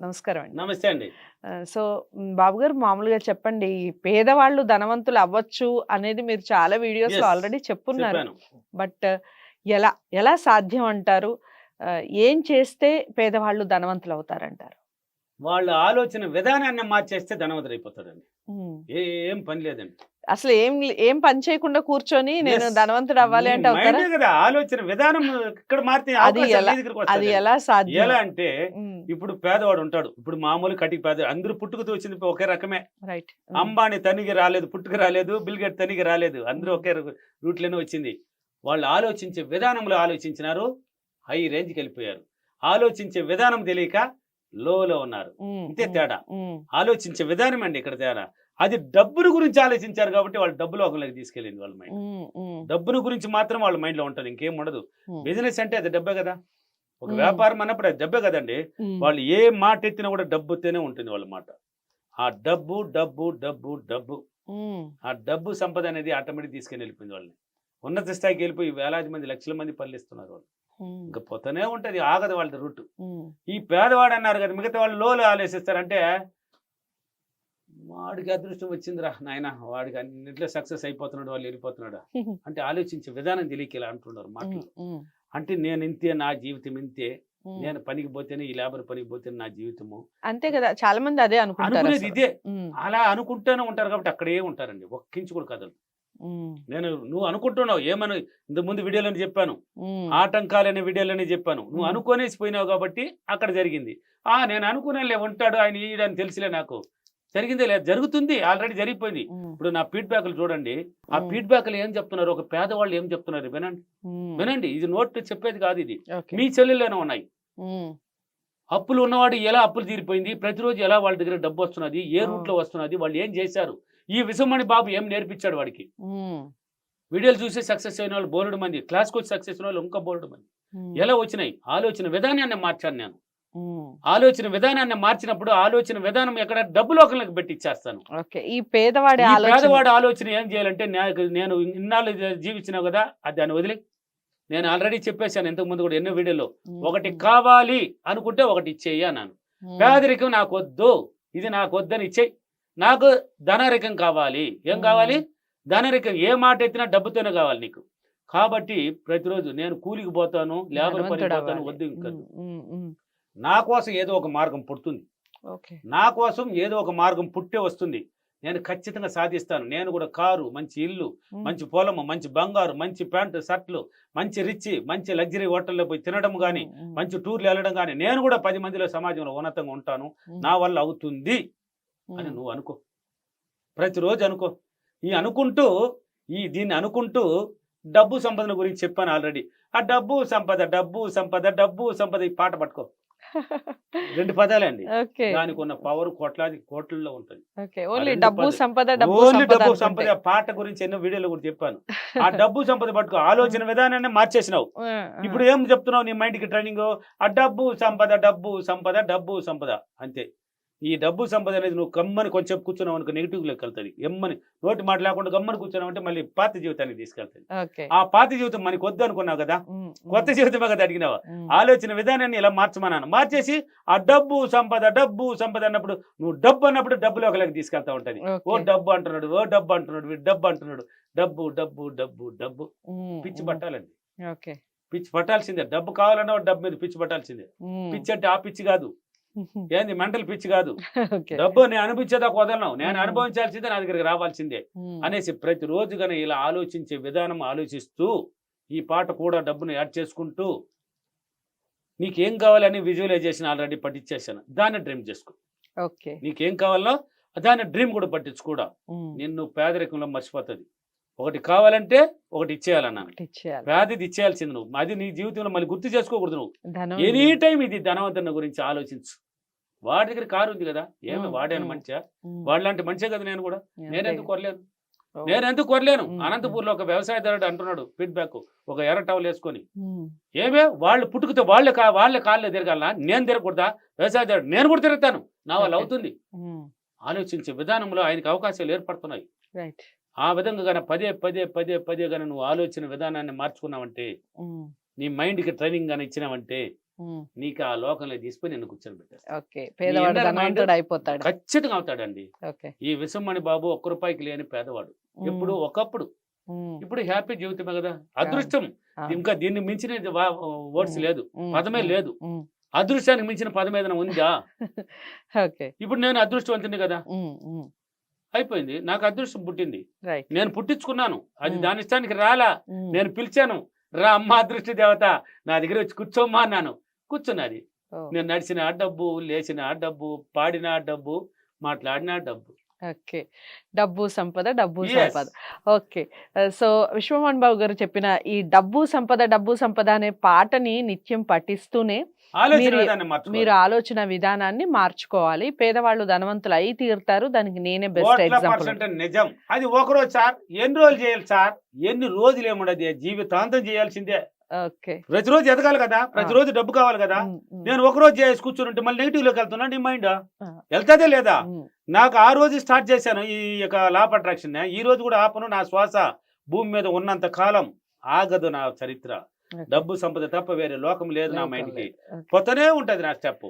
నమస్కారం అండి నమస్తే అండి. సో బాబు గారు మామూలుగా చెప్పండి పేదవాళ్ళు ధనవంతులు అవ్వచ్చు అనేది మీరు చాలా వీడియోస్లో ఆల్రెడీ చెప్పున్నారు. చెప్పాను. బట్ ఎలా ఎలా సాధ్యం అంటారు? ఏం చేస్తే పేదవాళ్ళు ధనవంతులు అవుతారంటారు? వాళ్ళ ఆలోచన విధానాన్ని మార్చేస్తే ధనవంతుడు అయిపోతాడండి మ్, ఏం పని లేదండి. అసలు ఏం ఏం పని చేయకుండా కూర్చొని నేను. ధనవంతుడు అవ్వాలి అంటే అవుతారా కదా ఆలోచన విధానం ఇక్కడ మారితే అది ఎలా- అది సాధ్యం? ఎలా అంటే ఇప్పుడు పేదవాడు ఉంటాడు. ఇప్పుడు మామూలు కటికి పేద అందరూ పుట్టుకతో వచ్చింది ఒకే రకమే. రైట్ అంబానీ తనిగి రాలేదు పుట్టుక రాలేదు బిల్గేట్ తనిగి రాలేదు అందరూ ఒకే రూట్లోనే వచ్చింది. వాళ్ళు ఆలోచించే విధానంలో ఆలోచించినారు హై రేంజ్కి వెళ్ళిపోయారు. ఆలోచించే విధానం తెలియక లోలో ఉన్నారు. ఇంతే తేడా. ఆలోచించే విధానం అండి ఇక్కడ తేడా. అది డబ్బును గురించి ఆలోచించారు కాబట్టి వాళ్ళు డబ్బులు ఒకరికి తీసుకెళ్ళింది వాళ్ళ మైండ్ డబ్బును గురించి మాత్రం వాళ్ళ మైండ్లో ఉంటది ఇంకేం ఉండదు. బిజినెస్ అంటే అది డబ్బే కదా. ఒక. వ్యాపారం అన్నప్పుడు అది డబ్బే కదండి. వాళ్ళు ఏ మాట ఎత్తినా కూడా డబ్బుతోనే ఉంటుంది వాళ్ళ మాట. ఆ డబ్బు డబ్బు డబ్బు డబ్బు. ఆ డబ్బు సంపద అనేది ఆటోమేటిక్ తీసుకెళ్ళి వెళ్ళిపోయింది వాళ్ళని. ఉన్నత స్థాయికి వెళ్ళిపోయి వేలాది మంది లక్షల మంది పల్లిస్తున్నారు వాళ్ళు. ఇంకా పోతూనే ఉంటది ఆగదు వాళ్ళ రూట్. ఈ పేదవాడు అన్నారు కదా మిగతా వాళ్ళు లోలు ఆలోచిస్తారంటే వాడికి అదృష్టం వచ్చిందిరా నాయన. వాడికి అన్నింటిలో సక్సెస్ అయిపోతున్నాడు వాళ్ళు వెళ్ళిపోతున్నాడు. అంటే ఆలోచించే విధానం తెలియక ఇలా అంటున్నారు మాటలు. అంటే నేను ఇంతే నా జీవితం ఇంతే. నేను పనికి పోతేనే ఈ లేబర్ పనికి పోతేనే నా జీవితము. అంతే కదా చాలా మంది అదే అనుకుంటారు. ఇదే. అలా అనుకుంటూనే ఉంటారు కాబట్టి అక్కడే ఉంటారండి ఒక్కించి కూడా కదలు నేను నువ్వు అనుకుంటున్నావు ఏమని ఇంత ముందు వీడియోలో చెప్పాను. ఆటంకాలనే వీడియోలోనే చెప్పాను. నువ్వు. అనుకోనేసి పోయినావు కాబట్టి అక్కడ జరిగింది. ఆ నేను అనుకునేలే ఉంటాడు ఆయన ఈయడని తెలిసిలే నాకు. జరిగిందే లేదు. జరుగుతుంది. ఆల్రెడీ జరిగిపోయింది. ఇప్పుడు నా ఫీడ్బ్యాక్లు చూడండి. ఆ. ఫీడ్బ్యాక్లు ఏం చెప్తున్నారు? ఒక పేదవాళ్ళు ఏం చెప్తున్నారు? వినండి. వినండి. ఇది నోట్ చెప్పేది కాదు ఇది. మీ చెల్లెల్లోనే ఉన్నాయి. అప్పులు ఉన్నవాడు ఎలా అప్పులు తీరిపోయింది? ప్రతిరోజు ఎలా వాళ్ళ దగ్గర డబ్బు వస్తున్నది? ఏ. రూట్లో వస్తున్నది? వాళ్ళు ఏం చేశారు? ఈ విసుమణి బాబు ఏం నేర్పించాడు వాడికి? వీడియోలు చూసి సక్సెస్ అయిన వాళ్ళు బోలెడు మంది. క్లాస్కి వచ్చి సక్సెస్ అయిన వాళ్ళు ఇంకా బోలెడు మంది. ఎలా వచ్చినాయి? ఆలోచన విధానాన్ని మార్చాను నేను. ఆలోచన విధానాన్ని మార్చినప్పుడు ఆలోచన విధానం ఎక్కడ డబ్బులు ఒకరికి పెట్టి ఇచ్చేస్తాను ఈ పేదవాడి పేదవాడి ఆలోచన ఏం చేయాలంటే నాకు నేను ఇన్నాళ్ళు జీవించినావు కదా అది దాన్ని వదిలి. నేను ఆల్రెడీ చెప్పేశాను ఇంతకు ముందు కూడా ఎన్నో వీడియోలో. ఒకటి కావాలి అనుకుంటే ఒకటి ఇచ్చేయి అన్నాను. ఉమ్, పేదరికం నాకు వద్దు ఇది నాకు వద్దని ఇచ్చేయి. నాకు ధనరికం కావాలి. ఏం. కావాలి? ధనరికం. ఏ మాట ఎత్తినా డబ్బుతోనే కావాలి నీకు. కాబట్టి ప్రతిరోజు నేను కూలికి పోతాను లేబర్ పని పోతాను. వద్దు ఇంకా. నా కోసం ఏదో ఒక మార్గం పుడుతుంది. నా కోసం ఏదో ఒక మార్గం పుట్టే వస్తుంది. నేను ఖచ్చితంగా సాధిస్తాను. నేను కూడా కారు మంచి ఇల్లు మంచి పొలము మంచి బంగారు మంచి ప్యాంటు షర్ట్లు మంచి రిచ్ మంచి లగ్జరీ హోటల్లో పోయి తినడం కానీ మంచి టూర్లు వెళ్ళడం కానీ నేను కూడా పది మందిలో సమాజంలో ఉన్నతంగా ఉంటాను. నా వల్ల అవుతుంది అని నువ్వు అనుకో. ప్రతిరోజు అనుకో. ఈ అనుకుంటూ ఈ దీన్ని అనుకుంటూ డబ్బు సంపదన గురించి చెప్పాను ఆల్రెడీ. ఆ డబ్బు సంపద డబ్బు సంపద డబ్బు సంపద ఈ పాట పట్టుకో. రెండు పదాలే అండి ఓకే. దానికి ఉన్న పవర్ కోట్లాది కోట్లలో ఉంటుంది. ఓన్లీ డబ్బు. సంపద ఓన్లీ డబ్బు. సంపద పాట గురించి ఎన్నో వీడియోలో కూడా చెప్పాను. ఆ డబ్బు సంపద పట్టుకో ఆలోచన విధానాన్ని మార్చేసినావు. ఇప్పుడు ఏం చెప్తున్నావు నీ మైండ్కి ట్రైనింగ్? ఆ డబ్బు సంపద డబ్బు సంపద డబ్బు సంపద అంతే. ఈ డబ్బు సంపద అనేది నువ్వు గమ్మని కొంచెం కూర్చున్నావు అనుకో నెగిటివ్ లెక్క వెళ్తుంది ఎమ్మని నోటి మాట లేకుండా గమ్మని కూర్చున్నావు అంటే మళ్ళీ పాత జీవితానికి తీసుకెళ్తుంది ఆ పాత జీవితం మనకి వద్దు అనుకున్నావు కదా? కొత్త జీవితమే కదా అడిగినావా? ఆలోచన విధానాన్ని ఇలా మార్చమన్నాను మార్చేసి ఆ డబ్బు సంపద డబ్బు సంపద అన్నప్పుడు నువ్వు డబ్బు అన్నప్పుడు డబ్బులో ఒకరికి తీసుకెళ్తా ఉంటది. ఓ. డబ్బు అంటున్నాడు ఓ డబ్బు అంటున్నాడు వీడు డబ్బు అంటున్నాడు. డబ్బు డబ్బు డబ్బు డబ్బు. పిచ్చి పట్టాలండి. ఓకే. పిచ్చి పట్టాల్సిందే. డబ్బు కావాలన్నా డబ్బు మీద పిచ్చి పట్టాల్సిందే. పిచ్చి అంటే ఆ పిచ్చి కాదు. ఏంది? మెంటల్ పిచ్చి కాదు. డబ్బు నేను అనిపించేదాకా వదలను నేను. అనుభవించాల్సిందే నా దగ్గరికి రావాల్సిందే. అనేసి ప్రతిరోజు కానీ ఇలా ఆలోచించే విధానం ఆలోచిస్తూ ఈ పాట కూడా డబ్బును యాడ్ చేసుకుంటూ నీకేం కావాలని విజువలైజేషన్ ఆల్రెడీ పట్టించేసాను దాన్ని డ్రీమ్ చేసుకో. ఓకే. నీకేం కావాలో దాన్ని డ్రీమ్ కూడా పట్టించు కూడా. నిన్ను పేదరికంలో మర్చిపోతుంది. ఒకటి కావాలంటే ఒకటి ఇచ్చేయాలన్నాను ఒకటి ఇచ్చేయాలి. పేదది ఇచ్చేయాల్సింది నువ్వు. అది నీ జీవితంలో మళ్ళీ గుర్తు చేసుకోకూడదు నువ్వు. ఎనీ టైం ఇది ధనవంతుని గురించి ఆలోచించు. వాడి దగ్గర కారు ఉంది కదా. ఏమి వాడాను. మంచిగా? వాడిలాంటి మనిషే కదా నేను కూడా. అంతే. నేను ఎందుకు కొరలేను ఓ, నేను ఎందుకు కొరలేను మ్మ్, అనంతపూర్లో ఒక వ్యవసాయదారుడు అంటున్నాడు ఫీడ్బ్యాక్ ఒక ఎర్ర టవల్ వేసుకొని. ఏమే? వాళ్ళు పుట్టుకతో వాళ్ళే వాళ్ళే కాళ్ళే తిరగాలనా? నేను తిరగకూడదా? వ్యవసాయదారుడు నేను కూడా తిరుగుతాను. నా Okay. అవుతుంది. ఆలోచించే విధానంలో ఆయనకి అవకాశాలు ఏర్పడుతున్నాయి. ఆ విధంగా కానీ పదే పదే పదే పదే కానీ నువ్వు ఆలోచన విధానాన్ని మార్చుకున్నావంటే నీ మైండ్కి ట్రైనింగ్ కానీ ఇచ్చినావంటే నీకు ఆ లోకంలో తీసుకుని నిన్ను కూర్చొని అయిపోతాడు. ఖచ్చితంగా అవుతాడండి. ఈ విశ్వమణి బాబు ఒక్క రూపాయికి లేని పేదవాడు. ఎప్పుడు ఒకప్పుడు. ఇప్పుడు హ్యాపీ జీవితమే కదా. అదృష్టం. ఇంకా దీన్ని మించిన వర్డ్స్. లేదు. పదమే లేదు. అదృష్టానికి మించిన పదం ఏదైనా ఉందా? ఇప్పుడు నేను అదృష్టవంతుని కదా. అయిపోయింది. నాకు అదృష్టం పుట్టింది. నేను పుట్టించుకున్నాను. అది. దాని ఇష్టానికి రాలా. నేను పిలిచాను. రా అమ్మ అదృష్ట దేవత. నా దగ్గర వచ్చి కూర్చోమ్మా అన్నాను. కూర్చున్నది. నేను నడిచిన ఆ డబ్బు లేచిన ఆ డబ్బు పాడిన ఆ డబ్బు మాట్లాడిన డబ్బు. ఓకే. డబ్బు సంపద డబ్బు Yes. సంపద ఓకే. సో విశ్వమోహన్ బాబు గారు చెప్పిన ఈ డబ్బు సంపద డబ్బు సంపద అనే పాటని నిత్యం పఠిస్తూనే ఆలోచన మీరు- విధానం మార్చుకోవాలి. మీరు ఆలోచన విధానాన్ని మార్చుకోవాలి. పేదవాళ్ళు ధనవంతులు అయి తీరుతారు. దానికి నేనే బెస్ట్ కోట్ల ఎగ్జాంపుల్. పర్సెంట్ నిజం. అది ఒక రోజు సార్ ఎన్ని రోజులు చేయాలి సార్? ఎన్ని రోజులు ఏముండదు? జీవితాంతం చేయాల్సిందే. ప్రతిరోజు ఎదగాలి కదా? ప్రతిరోజు డబ్బు కావాలి కదా? నేను ఒక రోజు చేసి కూర్చుంటే మళ్ళీ నెగిటివ్లోకి వెళ్తున్నా నీ మైండ్. వెళ్తాదే లేదా? నాకు ఆ రోజు స్టార్ట్ చేశాను ఈ యొక్క లాప్ అట్రాక్షన్ ఈ రోజు కూడా ఆపను నా శ్వాస భూమి మీద ఉన్నంత కాలం ఆగదు నా చరిత్ర. డబ్బు సంపద తప్ప వేరే లోకం లేదు నా మైండ్కి లేదు. ఓకే. కొత్తనే ఉంటది నా స్టెప్